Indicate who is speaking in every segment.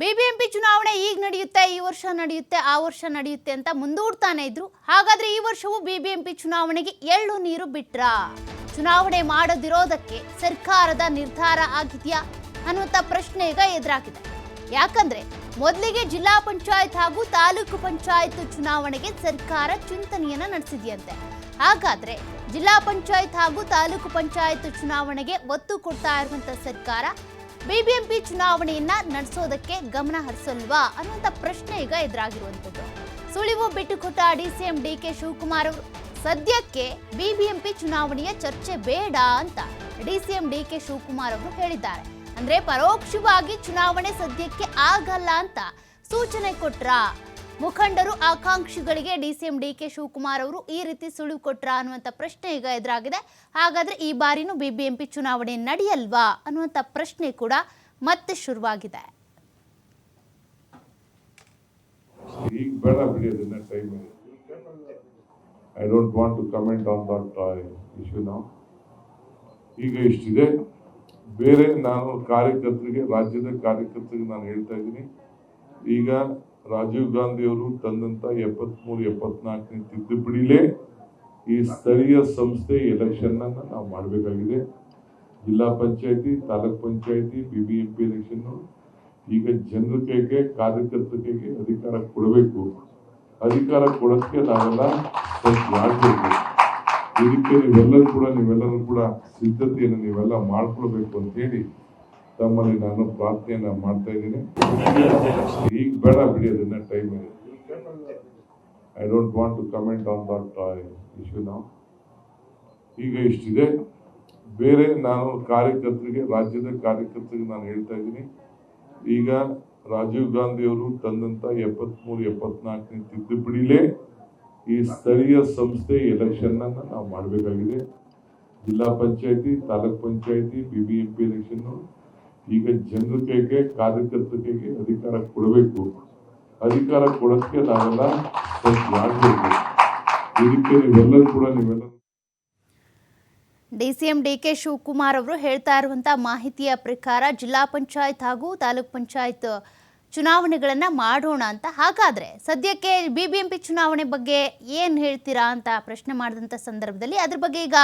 Speaker 1: BBMP ಚುನಾವಣೆ ಈಗ ನಡೆಯುತ್ತೆ, ಈ ವರ್ಷ ನಡೆಯುತ್ತೆ, ಆ ವರ್ಷ ನಡೆಯುತ್ತೆ ಅಂತ ಮುಂದೂಡ್ತಾನೆ ಇದ್ರು. ಹಾಗಾದ್ರೆ ಈ ವರ್ಷವೂ ಬಿಬಿಎಂಪಿ ಚುನಾವಣೆಗೆ ಎಳ್ಳು ನೀರು ಬಿಟ್ರಾ? ಚುನಾವಣೆ ಮಾಡೋದಿರೋದಕ್ಕೆ ಸರ್ಕಾರದ ನಿರ್ಧಾರ ಆಗಿದೆಯಾ? ಅನ್ನುವಂಥ ಪ್ರಶ್ನೆ ಈಗ ಎದುರಾಗಿದೆ. ಯಾಕಂದ್ರೆ ಮೊದಲಿಗೆ ಜಿಲ್ಲಾ ಪಂಚಾಯತ್ ಹಾಗೂ ತಾಲೂಕು ಪಂಚಾಯತ್ ಚುನಾವಣೆಗೆ ಸರ್ಕಾರ ಚಿಂತನೆಯನ್ನ ನಡೆಸಿದೆಯಂತೆ. ಹಾಗಾದ್ರೆ ಜಿಲ್ಲಾ ಪಂಚಾಯತ್ ಹಾಗೂ ತಾಲೂಕು ಪಂಚಾಯತ್ ಚುನಾವಣೆಗೆ ಒತ್ತು ಕೊಡ್ತಾ ಇರುವಂತ ಸರ್ಕಾರ ಬಿಬಿಎಂಪಿ ಚುನಾವಣೆಯನ್ನ ನಡೆಸೋದಕ್ಕೆ ಗಮನ ಹರಿಸಲ್ವಾ ಅನ್ನುವಂಥ ಪ್ರಶ್ನೆ ಈಗ ಎದುರಾಗಿರುವಂಥದ್ದು. ಸುಳಿವು ಬಿಟ್ಟುಕೊಟ್ಟ ಡಿಸಿಎಂ ಡಿ ಕೆ ಶಿವಕುಮಾರ್ ಅವರು, ಸದ್ಯಕ್ಕೆ ಬಿಬಿಎಂಪಿ ಚುನಾವಣೆಯ ಚರ್ಚೆ ಬೇಡ ಅಂತ ಡಿಸಿಎಂ ಡಿ ಕೆ ಶಿವಕುಮಾರ್ ಅವರು ಹೇಳಿದ್ದಾರೆ. ಅಂದ್ರೆ ಪರೋಕ್ಷವಾಗಿ ಚುನಾವಣೆ ಸದ್ಯಕ್ಕೆ ಆಗಲ್ಲ ಅಂತ ಸೂಚನೆ ಕೊಟ್ರ? ಮುಖಂಡರು ಆಕಾಂಕ್ಷಿಗಳಿಗೆ ಡಿಸಿಎಂ ಡಿ ಕೆ ಶಿವಕುಮಾರ್ ಅವರು ಈ ರೀತಿ ಸುಳಿವು ಕೊಟ್ರ ಅನ್ನುವಂಥ ಪ್ರಶ್ನೆ ಈಗ ಎದುರಾಗಿದೆ. ಹಾಗಾದ್ರೆ ಈ ಬಾರಿನೂ ಬಿಬಿಎಂಪಿ ಚುನಾವಣೆ ನಡೆಯಲ್ವಾ ಅನ್ನುವಂಥ ಪ್ರಶ್ನೆ ಕೂಡ ಮತ್ತೆ ಶುರುವಾಗಿದೆ.
Speaker 2: ಈಗ ಬೇಡ ಬಿಡಿ ಅದನ್ನ time I don't want to comment on that issue ನಾವು ಈಗ ಇಷ್ಟಿದೆ. ಬೇರೆ ನಾನು ಕಾರ್ಯಕರ್ತರಿಗೆ, ರಾಜ್ಯದ ಕಾರ್ಯಕರ್ತರಿಗೆ ನಾನು ಹೇಳ್ತಾ ಇದ್ದೀನಿ. ಈಗ ರಾಜೀವ್ ಗಾಂಧಿಯವರು ಅವರು ತಂದಂತ ಎಪ್ಪತ್ಮೂರು, ಎಪ್ಪತ್ನಾಲ್ಕನೇ ತಿದ್ದುಪಡಿಲೇ ಈ ಸ್ಥಳೀಯ ಸಂಸ್ಥೆ ಎಲೆಕ್ಷನ್ ಅನ್ನ ನಾವು ಮಾಡಬೇಕಾಗಿದೆ. ಜಿಲ್ಲಾ ಪಂಚಾಯತಿ, ತಾಲೂಕ್ ಪಂಚಾಯತಿ B B M P election ಈಗ ಜನರ ಕೈಗೆ ಅಧಿಕಾರ ಕೊಡಬೇಕು. ಅಧಿಕಾರ ಕೊಡೋಕ್ಕೆ ನಾವೆಲ್ಲ ಮಾಡಬೇಕು ಇದಕ್ಕೆ ನೀವೆಲ್ಲರೂ ಕೂಡ ನೀವೆಲ್ಲರೂ ಕೂಡ ಸಿದ್ಧತೆಯನ್ನು ನೀವೆಲ್ಲ ಮಾಡ್ಕೊಳ್ಬೇಕು ಅಂತ ಹೇಳಿ ತಮ್ಮಲ್ಲಿ ನಾನು ಪ್ರಾರ್ಥನೆಯನ್ನ ಮಾಡ್ತಾ ಇದ್ದೀನಿ. ಈಗ ಬೇಡ ಬಿಡಿ ಅದನ್ನ time I don't want to comment on that issue ನಾವು ಈಗ ಇಷ್ಟಿದೆ. ಬೇರೆ ನಾನು ಕಾರ್ಯಕರ್ತರಿಗೆ, ರಾಜ್ಯದ ಕಾರ್ಯಕರ್ತರಿಗೆ ನಾನು ಹೇಳ್ತಾ ಇದ್ದೀನಿ. ಈಗ ರಾಜೀವ್ ಗಾಂಧಿ ಅವರು ತಂದಂತ ಎಪ್ಪತ್ಮೂರು, ಎಪ್ಪತ್ನಾಲ್ಕನೇ ತಿದ್ದುಪಡಿಲೇ ಈ ಸ್ಥಳೀಯ ಸಂಸ್ಥೆ ಎಲೆಕ್ಷನ್ನನ್ನು ನಾವು ಮಾಡಬೇಕಾಗಿದೆ. ಜಿಲ್ಲಾ ಪಂಚಾಯತಿ, ತಾಲೂಕ್ ಪಂಚಾಯತಿ B B M P election ಈಗ ಜನರ ಕೈಗೆ ಅಧಿಕಾರ ಕೊಡಬೇಕು. ಅಧಿಕಾರ ಕೊಡಕ್ಕೆ ನಾವೆಲ್ಲ ಮಾಡಬೇಕು ಇದಕ್ಕೆ ನೀವೆಲ್ಲರೂ ಕೂಡ ನೀವೆಲ್ಲ
Speaker 1: ಡಿಸಿಎಂ ಡಿಕೆ ಶಿವಕುಮಾರ್ ಅವರು ಹೇಳ್ತಾ ಇರುವಂತಹ ಮಾಹಿತಿಯ ಪ್ರಕಾರ ಜಿಲ್ಲಾ ಪಂಚಾಯತ್ ಹಾಗೂ ತಾಲೂಕ್ ಪಂಚಾಯತ್ ಚುನಾವಣೆಗಳನ್ನು ಮಾಡೋಣ ಅಂತ. ಹಾಗಾದರೆ ಸದ್ಯಕ್ಕೆ ಬಿ ಬಿ ಎಂ ಪಿ ಚುನಾವಣೆ ಬಗ್ಗೆ ಏನು ಹೇಳ್ತೀರಾ ಅಂತ ಪ್ರಶ್ನೆ ಮಾಡಿದಂಥ ಸಂದರ್ಭದಲ್ಲಿ ಅದ್ರ ಬಗ್ಗೆ ಈಗ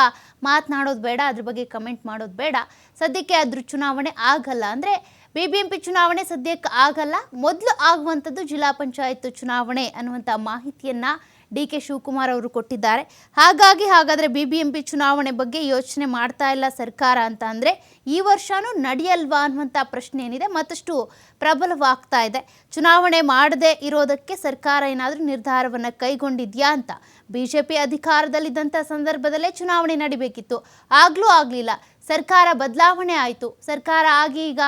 Speaker 1: ಮಾತನಾಡೋದು ಬೇಡ, ಅದ್ರ ಬಗ್ಗೆ ಕಮೆಂಟ್ ಮಾಡೋದು ಬೇಡ. ಸದ್ಯಕ್ಕೆ ಅದ್ರ ಚುನಾವಣೆ ಆಗಲ್ಲ ಅಂದರೆ ಬಿ ಬಿ ಎಂ ಚುನಾವಣೆ ಸದ್ಯಕ್ಕೆ ಆಗಲ್ಲ, ಮೊದಲು ಆಗುವಂಥದ್ದು ಜಿಲ್ಲಾ ಪಂಚಾಯತ್ ಚುನಾವಣೆ ಅನ್ನುವಂಥ ಮಾಹಿತಿಯನ್ನು ಡಿ ಕೆ ಶಿವಕುಮಾರ್ ಅವರು ಕೊಟ್ಟಿದ್ದಾರೆ. ಹಾಗಾಗಿ ಹಾಗಾದರೆ ಬಿ ಬಿ ಎಂ ಪಿ ಚುನಾವಣೆ ಬಗ್ಗೆ ಯೋಚನೆ ಮಾಡ್ತಾ ಇಲ್ಲ ಸರ್ಕಾರ ಅಂತ ಅಂದರೆ ಈ ವರ್ಷವೂ ನಡೆಯಲ್ವಾ ಅನ್ನುವಂಥ ಪ್ರಶ್ನೆ ಏನಿದೆ. ಮತ್ತಷ್ಟು ಪ್ರಬಲವಾಗ್ತಾ ಇದೆ. ಚುನಾವಣೆ ಮಾಡದೇ ಇರೋದಕ್ಕೆ ಸರ್ಕಾರ ಏನಾದರೂ ನಿರ್ಧಾರವನ್ನು ಕೈಗೊಂಡಿದ್ಯಾ ಅಂತ. ಬಿ ಜೆ ಪಿ ಅಧಿಕಾರದಲ್ಲಿದ್ದಂಥ ಸಂದರ್ಭದಲ್ಲೇ ಚುನಾವಣೆ ನಡಿಬೇಕಿತ್ತು. ಆಗಲೂ ಆಗಲಿಲ್ಲ. ಸರ್ಕಾರ ಬದಲಾವಣೆ ಆಯಿತು. ಸರ್ಕಾರ ಆಗಿ ಈಗ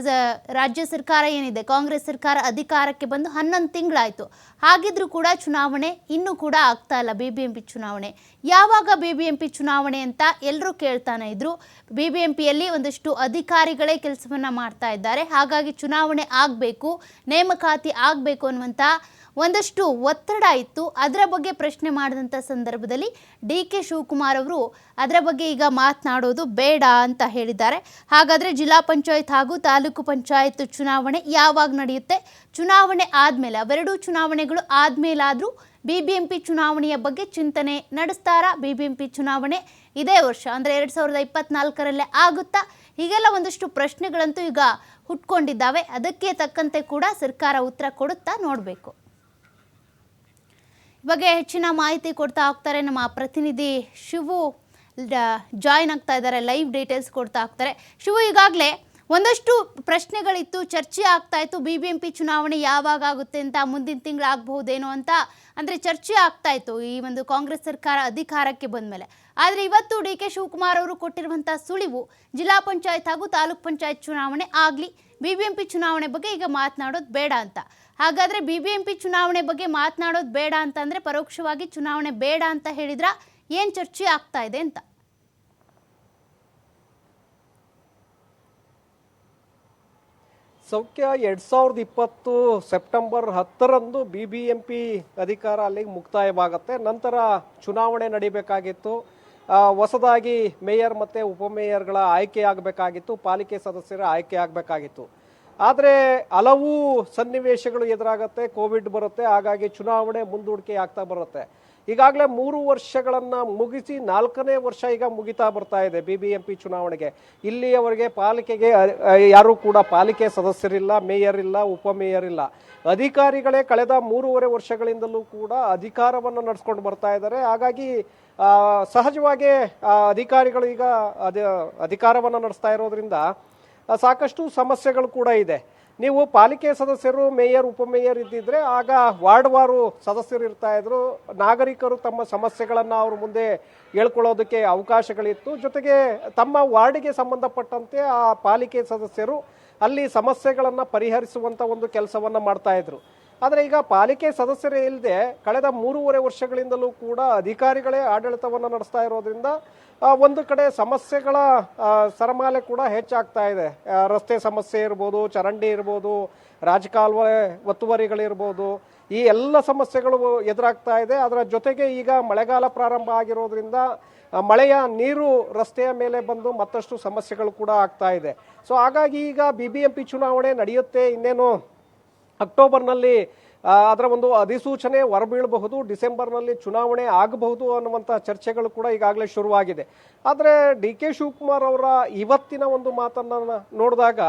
Speaker 1: ರಾಜ್ಯ ಸರ್ಕಾರ ಏನಿದೆ, ಕಾಂಗ್ರೆಸ್ ಸರ್ಕಾರ ಅಧಿಕಾರಕ್ಕೆ ಬಂದು ಹನ್ನೊಂದು ತಿಂಗಳಾಯಿತು. ಹಾಗಿದ್ರೂ ಕೂಡ ಚುನಾವಣೆ ಇನ್ನೂ ಕೂಡ ಆಗ್ತಾ ಇಲ್ಲ ಬಿ ಬಿ ಎಂ ಚುನಾವಣೆ. ಯಾವಾಗ ಬಿ ಬಿ ಎಂ ಚುನಾವಣೆ ಅಂತ ಎಲ್ಲರೂ ಕೇಳ್ತಾನೆ ಇದ್ರು. ಬಿ ಬಿ ಎಂ ಪಿಯಲ್ಲಿ ಒಂದಷ್ಟು ಅಧಿಕಾರಿಗಳೇ ಕೆಲಸವನ್ನು ಮಾಡ್ತಾ ಇದ್ದಾರೆ. ಹಾಗಾಗಿ ಚುನಾವಣೆ ಆಗಬೇಕು, ನೇಮಕಾತಿ ಆಗಬೇಕು ಅನ್ನುವಂಥ ಒಂದಷ್ಟು ಒತ್ತಡ ಇತ್ತು. ಅದರ ಬಗ್ಗೆ ಪ್ರಶ್ನೆ ಮಾಡಿದಂಥ ಸಂದರ್ಭದಲ್ಲಿ ಡಿ ಕೆ ಶಿವಕುಮಾರ್ ಅವರು ಅದರ ಬಗ್ಗೆ ಈಗ ಮಾತನಾಡೋದು ಬೇಡ ಅಂತ ಹೇಳಿದ್ದಾರೆ. ಹಾಗಾದರೆ ಜಿಲ್ಲಾ ಪಂಚಾಯತ್ ಹಾಗೂ ತಾಲೂಕು ಪಂಚಾಯತ್ ಚುನಾವಣೆ ಯಾವಾಗ ನಡೆಯುತ್ತೆ? ಚುನಾವಣೆ ಆದಮೇಲೆ, ಅವೆರಡೂ ಚುನಾವಣೆಗಳು ಆದಮೇಲಾದರೂ ಬಿ ಬಿ ಎಂ ಚುನಾವಣೆಯ ಬಗ್ಗೆ ಚಿಂತನೆ ನಡೆಸ್ತಾರಾ? ಬಿ ಬಿ ಎಂ ಚುನಾವಣೆ ಇದೇ ವರ್ಷ, ಅಂದರೆ ಎರಡು ಸಾವಿರದ ಇಪ್ಪತ್ನಾಲ್ಕರಲ್ಲೇ ಆಗುತ್ತಾ? ಹೀಗೆಲ್ಲ ಒಂದಷ್ಟು ಪ್ರಶ್ನೆಗಳಂತೂ ಈಗ ಹುಟ್ಕೊಂಡಿದ್ದಾವೆ. ಅದಕ್ಕೆ ತಕ್ಕಂತೆ ಕೂಡ ಸರ್ಕಾರ ಉತ್ತರ ಕೊಡುತ್ತಾ ನೋಡಬೇಕು. ಬಗ್ಗೆ ಹೆಚ್ಚಿನ ಮಾಹಿತಿ ಕೊಡ್ತಾ ಹೋಗ್ತಾರೆ ನಮ್ಮ ಪ್ರತಿನಿಧಿ ಶಿವು ಜಾಯ್ನ್ ಆಗ್ತಾ ಇದ್ದಾರೆ, ಲೈವ್ ಡೀಟೇಲ್ಸ್ ಕೊಡ್ತಾ ಹೋಗ್ತಾರೆ. ಶಿವು, ಈಗಾಗಲೇ ಒಂದಷ್ಟು ಪ್ರಶ್ನೆಗಳಿತ್ತು, ಚರ್ಚೆ ಆಗ್ತಾ ಇತ್ತು. ಬಿ ಬಿ ಎಂ ಪಿ ಚುನಾವಣೆ ಯಾವಾಗ ಆಗುತ್ತೆ ಅಂತ ಮುಂದಿನ ತಿಂಗಳು ಆಗಬಹುದೇನೋ ಅಂತ ಅಂದರೆ ಚರ್ಚೆ ಆಗ್ತಾ ಇತ್ತು ಈ ಒಂದು ಕಾಂಗ್ರೆಸ್ ಸರ್ಕಾರ ಅಧಿಕಾರಕ್ಕೆ ಬಂದ ಮೇಲೆ ಆದರೆ ಇವತ್ತು ಡಿ ಕೆ ಶಿವಕುಮಾರ್ ಅವರು ಕೊಟ್ಟಿರುವಂಥ ಸುಳಿವು ಜಿಲ್ಲಾ ಪಂಚಾಯತ್ ಹಾಗೂ ತಾಲೂಕ್ ಪಂಚಾಯತ್ ಚುನಾವಣೆ ಆಗಲಿ. ಬಿ ಬಿ ಎಂ ಪಿ ಚುನಾವಣೆ ಬಗ್ಗೆ ಈಗ ಮಾತನಾಡೋದು ಬೇಡ ಅಂತ. ಹಾಗಾದರೆ ಬಿ ಬಿ ಎಂ ಪಿ ಚುನಾವಣೆ ಬಗ್ಗೆ ಮಾತನಾಡೋದು ಬೇಡ ಅಂತಂದರೆ ಪರೋಕ್ಷವಾಗಿ ಚುನಾವಣೆ ಬೇಡ ಅಂತ ಹೇಳಿದ್ರ ಏನು ಚರ್ಚೆ ಆಗ್ತಾ ಇದೆ ಅಂತ.
Speaker 3: ಸೌಖ್ಯ ಎರಡು ಸಾವಿರದ ಇಪ್ಪತ್ತು ಸೆಪ್ಟೆಂಬರ್ ಹತ್ತರಂದು ಬಿ ಬಿ ಎಂ ಪಿ ಅಧಿಕಾರ ಅಲ್ಲಿಗೆ ಮುಕ್ತಾಯವಾಗುತ್ತೆ. ನಂತರ ಚುನಾವಣೆ ನಡಿಬೇಕಾಗಿತ್ತು. ಹೊಸದಾಗಿ ಮೇಯರ್ ಮತ್ತು ಉಪಮೇಯರ್ಗಳ ಆಯ್ಕೆ ಆಗಬೇಕಾಗಿತ್ತು, ಪಾಲಿಕೆ ಸದಸ್ಯರ ಆಯ್ಕೆ ಆಗಬೇಕಾಗಿತ್ತು. ಆದರೆ ಹಲವು ಸನ್ನಿವೇಶಗಳು ಎದುರಾಗುತ್ತೆ, ಕೋವಿಡ್ ಬರುತ್ತೆ, ಹಾಗಾಗಿ ಚುನಾವಣೆ ಮುಂದೂಡಿಕೆ ಆಗ್ತಾ ಬರುತ್ತೆ. ಈಗಾಗಲೇ ಮೂರು ವರ್ಷಗಳನ್ನು ಮುಗಿಸಿ ನಾಲ್ಕನೇ ವರ್ಷ ಈಗ ಮುಗಿತಾ ಬರ್ತಾ ಇದೆ ಬಿ ಬಿ ಎಂ ಪಿ ಚುನಾವಣೆಗೆ. ಇಲ್ಲಿಯವರೆಗೆ ಪಾಲಿಕೆಗೆ ಯಾರೂ ಕೂಡ ಪಾಲಿಕೆ ಸದಸ್ಯರಿಲ್ಲ, ಮೇಯರ್ ಇಲ್ಲ ಉಪಮೇಯರ್ ಇಲ್ಲ. ಅಧಿಕಾರಿಗಳೇ ಕಳೆದ ಮೂರುವರೆ ವರ್ಷಗಳಿಂದಲೂ ಕೂಡ ಅಧಿಕಾರವನ್ನು ನಡೆಸ್ಕೊಂಡು ಬರ್ತಾ ಇದ್ದಾರೆ. ಹಾಗಾಗಿ ಸಹಜವಾಗಿ ಅಧಿಕಾರಿಗಳು ಈಗ ಅಧಿಕಾರವನ್ನು ನಡೆಸ್ತಾ ಇರೋದ್ರಿಂದ, ಸಾಕಷ್ಟು ಸಮಸ್ಯೆಗಳು ಕೂಡ ಇದೆ. ನೀವು ಪಾಲಿಕೆ ಸದಸ್ಯರು, ಮೇಯರ್ ಉಪಮೇಯರ್ ಇದ್ದಿದ್ರೆ ಆಗ ವಾರ್ಡ್ ವಾರು ಸದಸ್ಯರು ಇರ್ತಾ ಇದ್ರು. ನಾಗರಿಕರು ತಮ್ಮ ಸಮಸ್ಯೆಗಳನ್ನು ಅವ್ರ ಮುಂದೆ ಹೇಳ್ಕೊಳ್ಳೋದಕ್ಕೆ ಅವಕಾಶಗಳಿತ್ತು. ಜೊತೆಗೆ ತಮ್ಮ ವಾರ್ಡಿಗೆ ಸಂಬಂಧಪಟ್ಟಂತೆ ಆ ಪಾಲಿಕೆ ಸದಸ್ಯರು ಅಲ್ಲಿ ಸಮಸ್ಯೆಗಳನ್ನು ಪರಿಹರಿಸುವಂತ ಒಂದು ಕೆಲಸವನ್ನ ಮಾಡ್ತಾ ಇದ್ರು. ಆದರೆ ಈಗ ಪಾಲಿಕೆ ಸದಸ್ಯರೇ ಇಲ್ಲದೆ ಕಳೆದ ಮೂರುವರೆ ವರ್ಷಗಳಿಂದಲೂ ಕೂಡ ಅಧಿಕಾರಿಗಳೇ ಆಡಳಿತವನ್ನು ನಡೆಸ್ತಾ ಇರೋದ್ರಿಂದ ಒಂದು ಕಡೆ ಸಮಸ್ಯೆಗಳ ಸರಮಾಲೆ ಕೂಡ ಹೆಚ್ಚಾಗ್ತಾ ಇದೆ. ರಸ್ತೆ ಸಮಸ್ಯೆ ಇರ್ಬೋದು, ಚರಂಡಿ ಇರ್ಬೋದು, ರಾಜಕಾಲುವೆ ಒತ್ತುವರಿಗಳಿರ್ಬೋದು, ಈ ಎಲ್ಲ ಸಮಸ್ಯೆಗಳು ಎದುರಾಗ್ತಾ ಇದೆ. ಅದರ ಜೊತೆಗೆ ಈಗ ಮಳೆಗಾಲ ಪ್ರಾರಂಭ ಆಗಿರೋದ್ರಿಂದ ಮಳೆಯ ನೀರು ರಸ್ತೆಯ ಮೇಲೆ ಬಂದು ಮತ್ತಷ್ಟು ಸಮಸ್ಯೆಗಳು ಕೂಡ ಆಗ್ತಾ ಇದೆ. ಸೊ ಹಾಗಾಗಿ ಈಗ ಬಿ ಬಿ ಎಂ ಚುನಾವಣೆ ನಡೆಯುತ್ತೆ, ಇನ್ನೇನು ಅಕ್ಟೋಬರ್ನಲ್ಲಿ ಅದರ ಒಂದು ಅಧಿಸೂಚನೆ ಹೊರಬೀಳಬಹುದು, ಡಿಸೆಂಬರ್ನಲ್ಲಿ ಚುನಾವಣೆ ಆಗಬಹುದು ಅನ್ನುವಂಥ ಚರ್ಚೆಗಳು ಕೂಡ ಈಗಾಗಲೇ ಶುರುವಾಗಿದೆ. ಆದರೆ ಡಿ ಕೆ ಶಿವಕುಮಾರ್ ಅವರ ಇವತ್ತಿನ ಒಂದು ಮಾತನ್ನು ನೋಡಿದಾಗ,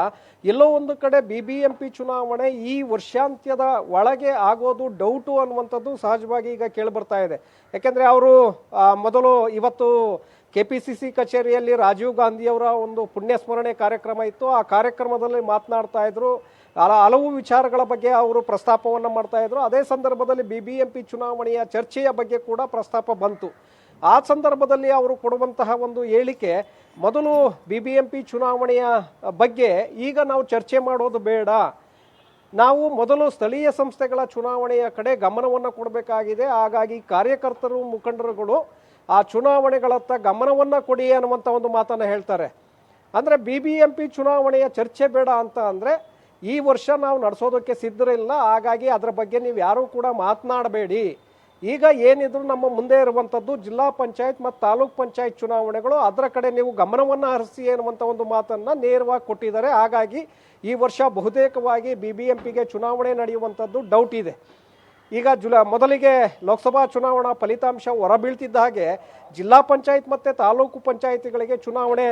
Speaker 3: ಎಲ್ಲೋ ಒಂದು ಕಡೆ ಬಿ ಬಿ ಎಂ ಪಿ ಚುನಾವಣೆ ಈ ವರ್ಷಾಂತ್ಯದ ಒಳಗೆ ಆಗೋದು ಡೌಟು ಅನ್ನುವಂಥದ್ದು ಸಹಜವಾಗಿ ಈಗ ಕೇಳಿಬರ್ತಾ ಇದೆ. ಯಾಕೆಂದರೆ ಅವರು ಮೊದಲು ಇವತ್ತು ಕೆ ಪಿ ಸಿ ಸಿ ಕಚೇರಿಯಲ್ಲಿ ರಾಜೀವ್ ಗಾಂಧಿಯವರ ಒಂದು ಪುಣ್ಯ ಸ್ಮರಣೆ ಕಾರ್ಯಕ್ರಮ ಇತ್ತು. ಆ ಕಾರ್ಯಕ್ರಮದಲ್ಲಿ ಮಾತನಾಡ್ತಾ ಇದ್ರು. ಹಲ- ಹಲವು ವಿಚಾರಗಳ ಬಗ್ಗೆ ಅವರು ಪ್ರಸ್ತಾಪವನ್ನು ಮಾಡ್ತಾ ಇದ್ರು. ಅದೇ ಸಂದರ್ಭದಲ್ಲಿ ಬಿ ಬಿ ಎಂ ಪಿ ಚುನಾವಣೆಯ ಚರ್ಚೆಯ ಬಗ್ಗೆ ಕೂಡ ಪ್ರಸ್ತಾಪ ಬಂತು. ಆ ಸಂದರ್ಭದಲ್ಲಿ ಅವರು ಕೊಡುವಂತಹ ಒಂದು ಹೇಳಿಕೆ, ಮೊದಲು ಬಿ ಬಿ ಎಂ ಪಿ ಚುನಾವಣೆಯ ಬಗ್ಗೆ ಈಗ ನಾವು ಚರ್ಚೆ ಮಾಡೋದು ಬೇಡ. ನಾವು ಮೊದಲು ಸ್ಥಳೀಯ ಸಂಸ್ಥೆಗಳ ಚುನಾವಣೆಯ ಕಡೆ ಗಮನವನ್ನು ಕೊಡಬೇಕಾಗಿದೆ. ಹಾಗಾಗಿ ಕಾರ್ಯಕರ್ತರು, ಮುಖಂಡರುಗಳು ಆ ಚುನಾವಣೆಗಳತ್ತ ಗಮನವನ್ನು ಕೊಡಿ ಅನ್ನುವಂಥ ಒಂದು ಮಾತನ್ನು ಹೇಳ್ತಾರೆ. ಅಂದರೆ ಬಿ ಬಿ ಎಂ ಪಿ ಚುನಾವಣೆಯ ಚರ್ಚೆ ಬೇಡ ಅಂತ ಅಂದರೆ ಈ ವರ್ಷ ನಾವು ನಡೆಸೋದಕ್ಕೆ ಸಿದ್ಧರಿಲ್ಲ. ಹಾಗಾಗಿ ಅದರ ಬಗ್ಗೆ ನೀವು ಯಾರೂ ಕೂಡ ಮಾತನಾಡಬೇಡಿ. ಈಗ ಏನಿದ್ರು ನಮ್ಮ ಮುಂದೆ ಇರುವಂಥದ್ದು ಜಿಲ್ಲಾ ಪಂಚಾಯತ್ ಮತ್ತು ತಾಲೂಕ್ ಪಂಚಾಯತ್ ಚುನಾವಣೆಗಳು. ಅದರ ಕಡೆ ನೀವು ಗಮನವನ್ನು ಹರಿಸಿ ಎನ್ನುವಂಥ ಒಂದು ಮಾತನ್ನು ನೇರವಾಗಿ ಕೊಟ್ಟಿದ್ದಾರೆ. ಹಾಗಾಗಿ ಈ ವರ್ಷ ಬಹುತೇಕವಾಗಿ ಬಿ ಬಿ ಎಂ ಪಿಗೆ ಚುನಾವಣೆ ನಡೆಯುವಂಥದ್ದು ಡೌಟ್ ಇದೆ. ಈಗ ಜುಲೈ ಮೊದಲಿಗೆ ಲೋಕಸಭಾ ಚುನಾವಣಾ ಫಲಿತಾಂಶ ಹೊರಬೀಳ್ತಿದ್ದ ಹಾಗೆ ಜಿಲ್ಲಾ ಪಂಚಾಯತ್ ಮತ್ತು ತಾಲೂಕು ಪಂಚಾಯತಿಗಳಿಗೆ ಚುನಾವಣೆ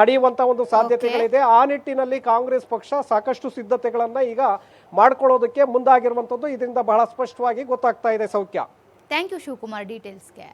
Speaker 3: ನಡೆಯುವಂತ ಒಂದು ಸಾಧ್ಯತೆಗಳಿದೆ. ಆ ನಿಟ್ಟಿನಲ್ಲಿ ಕಾಂಗ್ರೆಸ್ ಪಕ್ಷ ಸಾಕಷ್ಟು ಸಿದ್ಧತೆಗಳನ್ನ ಈಗ ಮಾಡ್ಕೊಳ್ಳೋದಕ್ಕೆ ಮುಂದಾಗಿರುವಂತದ್ದು ಇದರಿಂದ ಬಹಳ ಸ್ಪಷ್ಟವಾಗಿ ಗೊತ್ತಾಗ್ತಾ ಇದೆ ಸೌಖ್ಯ.
Speaker 1: Thank you Shivakumar. ಡೀಟೇಲ್ಸ್ಗೆ